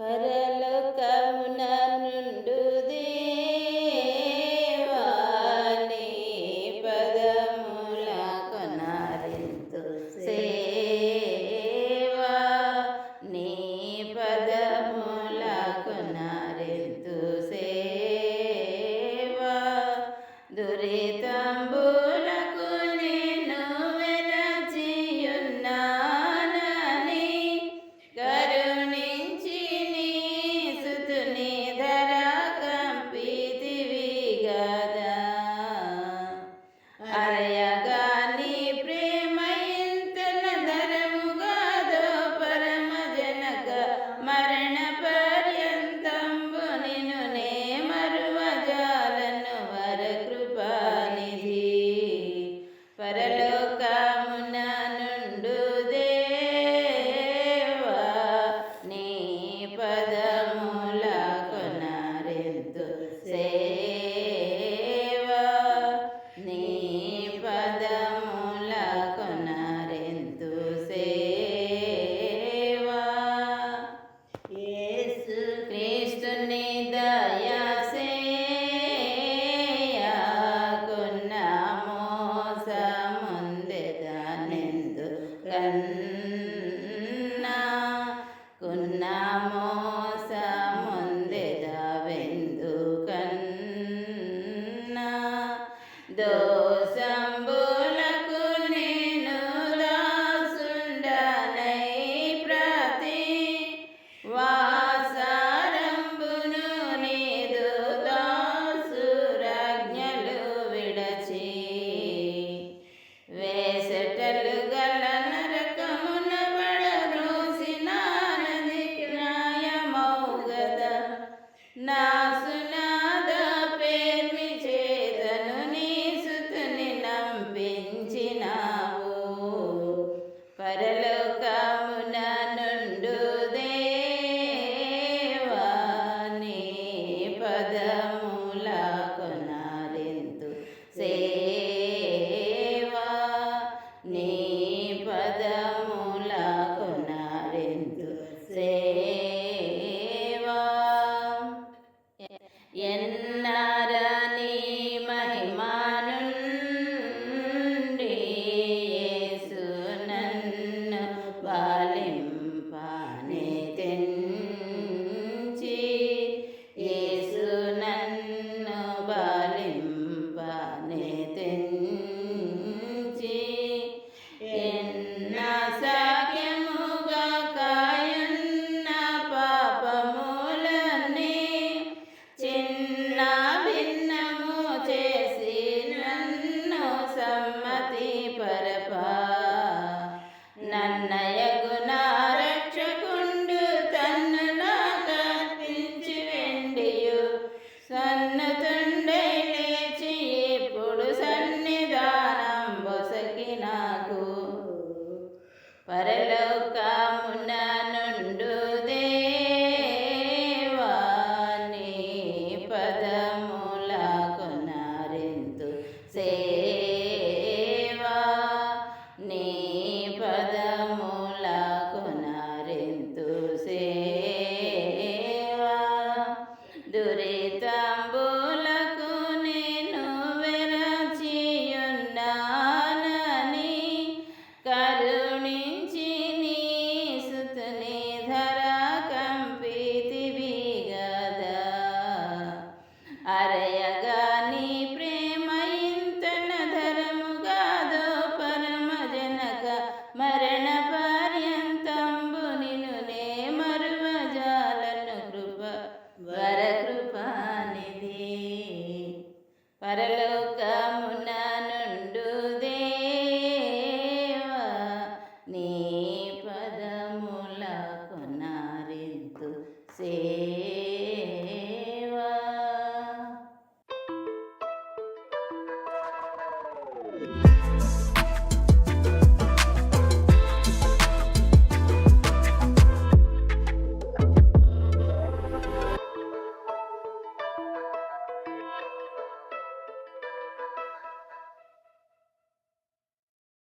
పరలోకమున now. పరలోకమున నుండు దేవాని పదముల కొనరింతు సేవా. నీ పదముల కొనరింతు సేవా. దురే